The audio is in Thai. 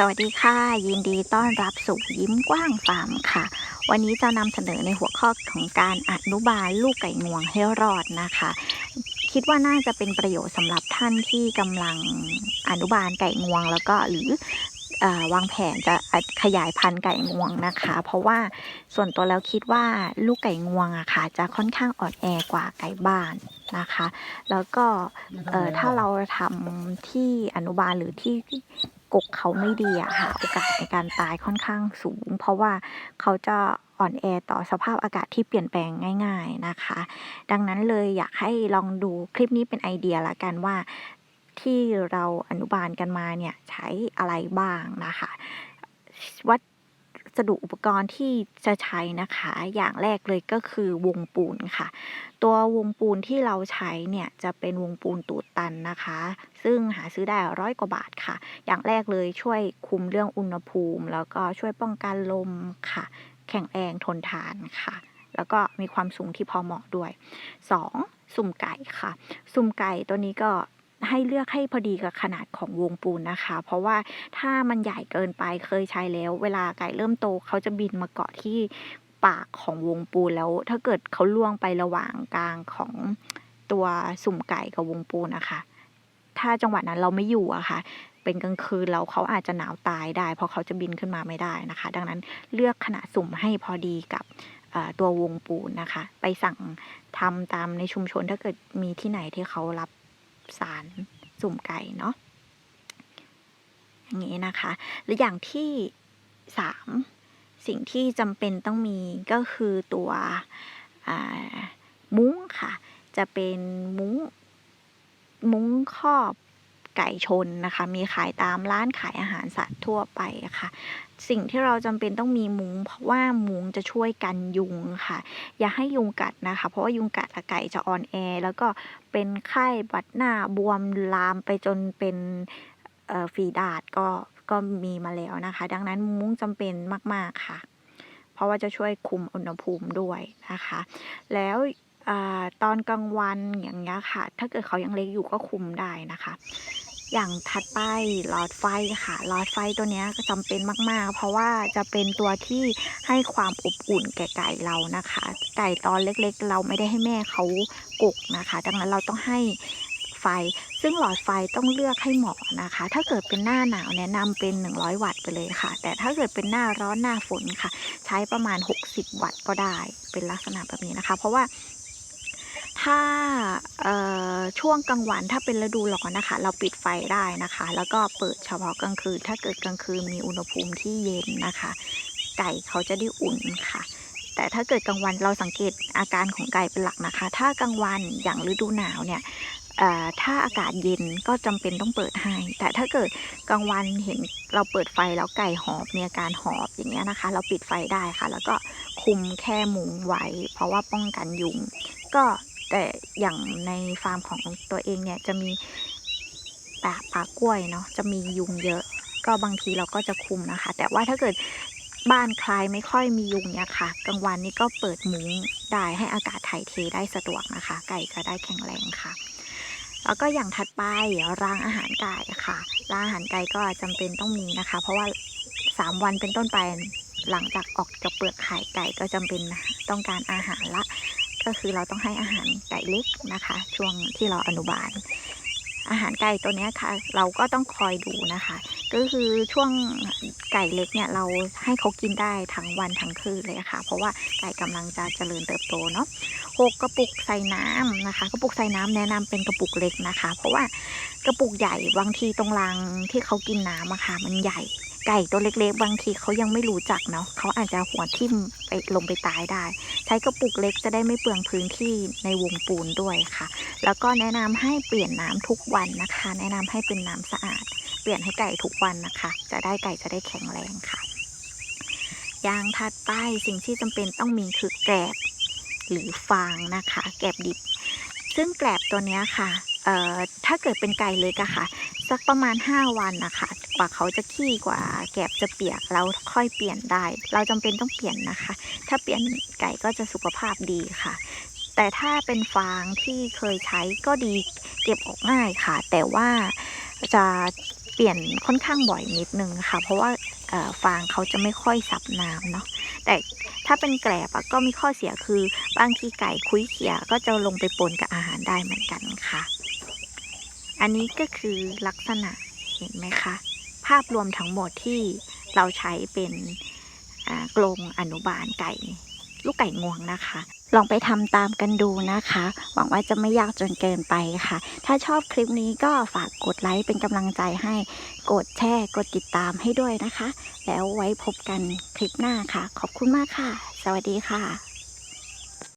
สวัสดีค่ะ ยินดีต้อนรับสู่ยิ้มกว้างฟาร์มค่ะ วันนี้จะนำเสนอในหัวข้อของการอนุบาลลูกไก่งวงให้รอดนะคะ คิดว่าน่าจะเป็นประโยชน์สำหรับท่านที่กำลังอนุบาลไก่งวงแล้วก็หรืออวางแผนจะขยายพันธุ์ไก่งวงนะคะ เพราะว่าส่วนตัวแล้วคิดว่าลูกไก่งวงอะค่ะ จะค่อนข้างอ่อนแอกว่าไก่บ้านนะคะ แล้วก็ถ้าเราทำที่อนุบาลหรือที่ กกเขาไม่ดีอะค่ะโอกาสในการตายค่อนข้างสูง เพราะว่าเขาจะอ่อนแอต่อสภาพอากาศที่เปลี่ยนแปลงง่าย ๆนะคะ ดังนั้นเลยอยากให้ลองดูคลิปนี้เป็นไอเดียละกันว่าที่เราอนุบาลกันมาเนี่ยใช้อะไรบ้างนะคะวัด สดุอุปกรณ์ที่จะใช้นะคะ อย่างแรกเลยก็คือวงปูนค่ะ ตัววงปูนที่เราใช้เนี่ยจะเป็นวงปูนตูดตันนะคะ ซึ่งหาซื้อได้ร้อยกว่าบาทค่ะ อย่างแรกเลยช่วยคุมเรื่องอุณหภูมิ แล้วก็ช่วยป้องกันลมค่ะ แข็งแรงทนทานค่ะ แล้วก็มีความสูงที่พอเหมาะด้วย 2. สุ่มไก่ค่ะ สุ่มไก่ตัวนี้ก็ ให้เลือกให้พอดีกับขนาดของวงปูนนะคะ เพราะว่าถ้ามันใหญ่เกินไปเคยใช้แล้ว เวลาไก่เริ่มโตเขาจะบินมาเกาะที่ปากของวงปูนแล้ว ถ้าเกิดเขาล่วงไประหว่างกลางของตัวสุ่มไก่กับวงปูนนะคะ ถ้าจังหวะนั้นเราไม่อยู่อะค่ะ เป็นกลางคืนแล้วเขาอาจจะหนาวตายได้ เพราะเขาจะบินขึ้นมาไม่ได้นะคะ ดังนั้นเลือกขนาดสุ่มให้พอดีกับตัววงปูนนะคะ ไปสั่งทำตามในชุมชนถ้าเกิดมีที่ไหนที่เขารับ สารสุ่มไก่เนาะอย่างนี้นะคะและออย่างที่สามสิ่งที่จำเป็นต้องมีก็คือตัวมุ้งค่ะ จะเป็นมุ้งมุ้งครอบ ไก่ชนนะคะ มีขายตามร้านขายอาหารสัตว์ทั่วไปะค่ะ สิ่งที่เราจำเป็นต้องมีมุ้งเพราะว่ามุ้งจะช่วยกันยุงค่ะ อย่าให้ยุงกัดนะคะ เพราะว่ายุงกัดไก่จะอ่อนแอ แล้วก็เป็นไข้บัดหน้าบวมลามไปจนเป็นเอ่อฝีดาษก็ก็มีมาแล้วนะคะ ดังนั้นมุ้งจำเป็นมาก ๆ ค่ะ เพราะว่าจะช่วยคุมอุณหภูมิด้วยนะคะ แล้วอาตอนกลางวันอย่างเงี้ยค่ะ ถ้าเกิดเขายังเล็กอยู่ก็คุมได้นะคะ อย่างถัดไปหลอดไฟค่ะ หลอดไฟตัวนี้ก็จำเป็นมาก ๆ เพราะว่าจะเป็นตัวที่ให้ความอบอุ่นแก่ไก่เรานะคะ ไก่ตอนเล็กๆ เราไม่ได้ให้แม่เขากกนะคะ ดังนั้นเราต้องให้ไฟ ซึ่งหลอดไฟต้องเลือกให้เหมาะนะคะ ถ้าเกิดเป็นหน้าหนาวแนะนำเป็น 100 วัตต์ไปเลยค่ะ แต่ถ้าเกิดเป็นหน้าร้อนหน้าฝนค่ะ ใช้ประมาณ 60 วัตต์ก็ได้ เป็นลักษณะแบบนี้นะคะ เพราะว่า ถ้าช่วงกลางวันถ้าเป็นฤดูร้อนนะคะ เราปิดไฟได้นะคะ แล้วก็เปิดเฉพาะกลางคืน ถ้าเกิดกลางคืนมีอุณหภูมิที่เย็นนะคะ ไก่เขาจะได้อุ่นค่ะ แต่ถ้าเกิดกลางวันเราสังเกตอาการของไก่เป็นหลักนะคะ ถ้ากลางวันอย่างฤดูหนาวเนี่ยถ้าอากาศเย็นก็จำเป็นต้องเปิดให้ แต่ถ้าเกิดกลางวันเห็นเราเปิดไฟแล้วไก่หอบมีอาการหอบอย่างเงี้ยนะคะ เราปิดไฟได้ค่ะ แล้วก็คุมแค่มุงไว้ เพราะว่าป้องกันยุง ก็ แต่อย่างในฟาร์มของตัวเองเนี่ยจะมีป่าป่ากล้วยเนาะจะมียุงเยอะ ก็บางทีเราก็จะคุมนะคะ แต่ว่าถ้าเกิดบ้านใครไม่ค่อยมียุงเนี่ยค่ะกลางวันนี้ก็เปิดมุ้งได้ให้อากาศถ่ายเทได้สะดวกนะคะ ไก่จะได้แข็งแรงค่ะ แล้วก็อย่างถัดไปรางอาหารไก่ค่ะรางอาหารไก่ก็จำเป็นต้องมีนะคะ เพราะว่า 3 วันเป็นต้นไปหลังจากออกจากเปลือกไข่ไก่ก็จำเป็นต้องการอาหารละ ก็คือเราต้องให้อาหารไก่เล็กนะคะ ช่วงที่เราอนุบาล อาหารไก่ตัวนี้ค่ะ เราก็ต้องคอยดูนะคะ ก็คือช่วงไก่เล็กเนี่ยเราให้เขากินได้ทั้งวันทั้งคืนเลยค่ะ เพราะว่าไก่กำลังจะเจริญเติบโตเนาะหกกระปุกใส่น้ำนะคะ กระปุกใส่น้ำแนะนำเป็นกระปุกเล็กนะคะ เพราะว่ากระปุกใหญ่บางทีตรงรางที่เขากินน้ำอะค่ะ มันใหญ่ ไก่ตัวเล็กๆ บางทีเขายังไม่รู้จักเนาะเขาอาจจะหัวทิ่มไปลงไปตายได้ ใช้กระปุกเล็กจะได้ไม่เปลืองพื้นที่ในวงปูนด้วยค่ะ แล้วก็แนะนำให้เปลี่ยนน้ำทุกวันนะคะ แนะนำให้เป็นน้ำสะอาด เปลี่ยนให้ไก่ทุกวันนะคะ จะได้ไก่จะได้แข็งแรงค่ะ อย่างถัดไปสิ่งที่จำเป็นต้องมีคือแกลบหรือฟางนะคะ แกลบดิบ ซึ่งแกลบตัวนี้ค่ะถ้าเกิดเป็นไก่เล็กอะค่ะ สักประมาณ 5 วันนะคะ กว่าเขาจะขี้กว่าแกบจะเปียกแล้วค่อยเปลี่ยนได้ เราจำเป็นต้องเปลี่ยนนะคะ ถ้าเปลี่ยนไก่ก็จะสุขภาพดีค่ะ แต่ถ้าเป็นฟางที่เคยใช้ก็ดีเก็บออกง่ายค่ะ แต่ว่าจะเปลี่ยนค่อนข้างบ่อยนิดนึงค่ะ เพราะว่าฟางเขาจะไม่ค่อยสับน้ำเนาะแต่ถ้าเป็นแกลบก็มีข้อเสียคือบางทีไก่คุยเขียก็จะลงไปปนกับอาหารได้เหมือนกันค่ะ อันนี้ก็คือลักษณะเห็นไหมคะ ภาพรวมทั้งหมดที่เราใช้เป็นกรงอนุบาลไก่ ลูกไก่งวงนะคะ ลองไปทำตามกันดูนะคะ หวังว่าจะไม่ยากจนเกินไปค่ะ ถ้าชอบคลิปนี้ก็ฝากกดไลค์เป็นกำลังใจให้ กดแชร์ กดติดตามให้ด้วยนะคะ แล้วไว้พบกันคลิปหน้าค่ะ ขอบคุณมากค่ะ สวัสดีค่ะ